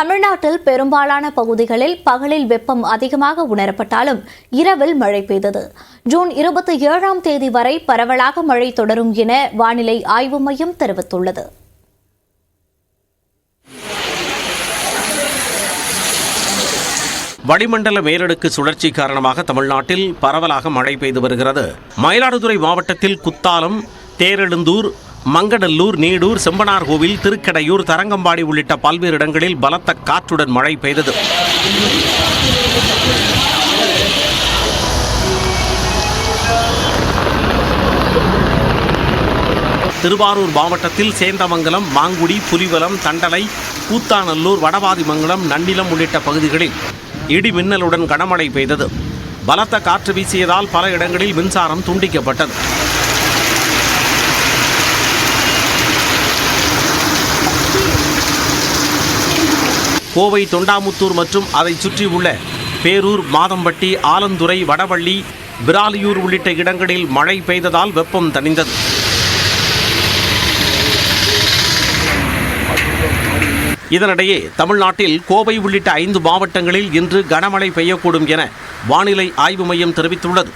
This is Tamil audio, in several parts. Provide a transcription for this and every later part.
தமிழ்நாட்டில் பெரும்பாலான பகுதிகளில் பகலில் வெப்பம் அதிகமாக உணரப்பட்டாலும் இரவில் மழை பெய்தது. ஜூன் இருபத்தி ஏழாம் தேதி வரை பரவலாக மழை தொடரும் என வானிலை ஆய்வு மையம் தெரிவித்துள்ளது. வளிமண்டல மேலடுக்கு சுழற்சி காரணமாக தமிழ்நாட்டில் பரவலாக மழை பெய்து வருகிறது. மயிலாடுதுறை மாவட்டத்தில் குத்தாலம் தேரெழுந்தூர் மங்கடல்லூர் நீடூர் செம்பனார்கோவில் திருக்கடையூர் தரங்கம்பாடி உள்ளிட்ட பல்வேறு இடங்களில் பலத்த காற்றுடன் மழை பெய்தது. திருவாரூர் மாவட்டத்தில் சேந்தமங்கலம் மாங்குடி புலிவலம் தண்டலை கூத்தாநல்லூர் வடவாதிமங்கலம் நன்னிலம் உள்ளிட்ட பகுதிகளில் இடி மின்னலுடன் கனமழை பெய்தது. பலத்த காற்று வீசியதால் பல இடங்களில் மின்சாரம் துண்டிக்கப்பட்டது. கோவை தொண்டாமுத்தூர் மற்றும் அதைச் சுற்றியுள்ள பேரூர் மாதம்பட்டி ஆலந்துறை வடவள்ளி பிராலியூர் உள்ளிட்ட இடங்களில் மழை பெய்ததால் வெப்பம் தணிந்தது. இதனிடையே தமிழ்நாட்டில் கோவை உள்ளிட்ட ஐந்து மாவட்டங்களில் இன்று கனமழை பெய்யக்கூடும் என வானிலை ஆய்வு மையம் தெரிவித்துள்ளது.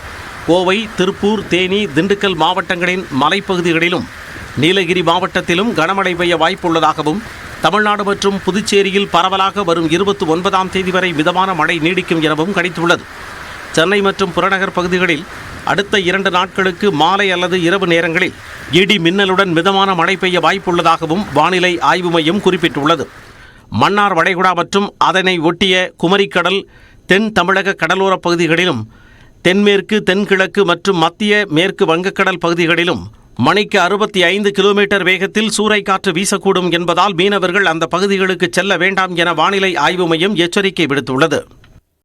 கோவை திருப்பூர் தேனி திண்டுக்கல் மாவட்டங்களின் மலைப்பகுதிகளிலும் நீலகிரி மாவட்டத்திலும் கனமழை பெய்ய வாய்ப்புள்ளதாகவும் தமிழ்நாடு மற்றும் புதுச்சேரியில் பரவலாக வரும் இருபத்தி ஒன்பதாம் தேதி வரை மிதமான மழை நீடிக்கும் எனவும் கணித்துள்ளது. சென்னை மற்றும் புறநகர் பகுதிகளில் அடுத்த இரண்டு நாட்களுக்கு மாலை அல்லது இரவு நேரங்களில் இடி மின்னலுடன் மிதமான மழை பெய்ய வாய்ப்புள்ளதாகவும் வானிலை ஆய்வு மையம் குறிப்பிட்டுள்ளது. மன்னார் வளைகுடா மற்றும் அதனை ஒட்டிய குமரிக்கடல் தென் தமிழக கடலோரப் பகுதிகளிலும் தென்மேற்கு தென்கிழக்கு மற்றும் மத்திய மேற்கு வங்கக்கடல் பகுதிகளிலும் மணிக்கு அறுபத்தி ஐந்து கிலோமீட்டர் வேகத்தில் சூறைக்காற்று வீசக்கூடும் என்பதால் மீனவர்கள் அந்த பகுதிகளுக்கு செல்ல வேண்டாம் என வானிலை ஆய்வு மையம் எச்சரிக்கை விடுத்துள்ளது.